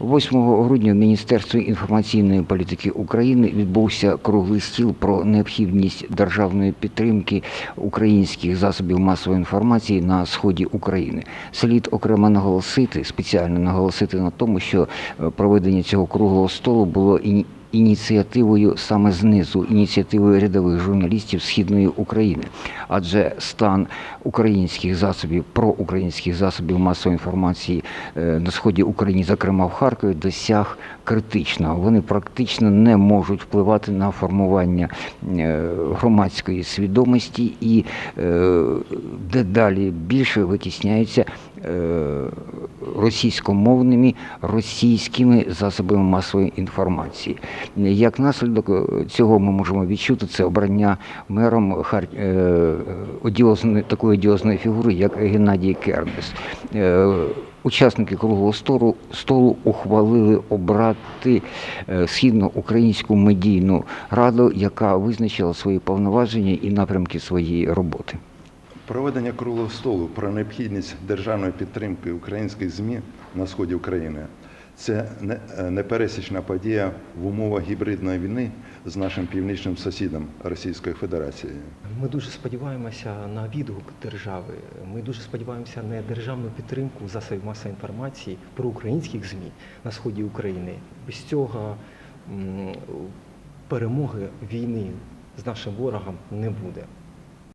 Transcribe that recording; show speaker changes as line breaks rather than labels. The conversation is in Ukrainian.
8 грудня в Міністерстві інформаційної політики України відбувся круглий стіл про необхідність державної підтримки українських засобів масової інформації на сході України. Слід окремо наголосити, спеціально наголосити на тому, що е, проведення цього круглого столу було іні- ініціативою саме знизу, ініціативою рядових журналістів Східної України, адже стан українських засобів, проукраїнських засобів масової інформації е, на сході України, зокрема в Харкові, досяг критичного. Вони практично не можуть впливати на формування е, громадської свідомості і е, дедалі більше витісняються російськомовними російськими засобами масової інформації. Як наслідок е, цього ми можемо відчути це обрання мером Хар... е, одіозної, такої одіозної фігури, як Геннадій Кернес. Е, Учасники круглого столу, столу ухвалили обрати східноукраїнську медійну раду, яка визначила свої повноваження і напрямки своєї роботи.
Проведення круглого столу про необхідність державної підтримки українських ЗМІ на сході України це е, непересічна подія в умовах гібридної війни з нашим північним сусідом Російською Федерацією.
Ми дуже сподіваємося на відгук держави. Ми дуже сподіваємося на державну підтримку засобів масової інформації про українських ЗМІ на сході України. Без цього перемоги війни з нашим ворогом не буде.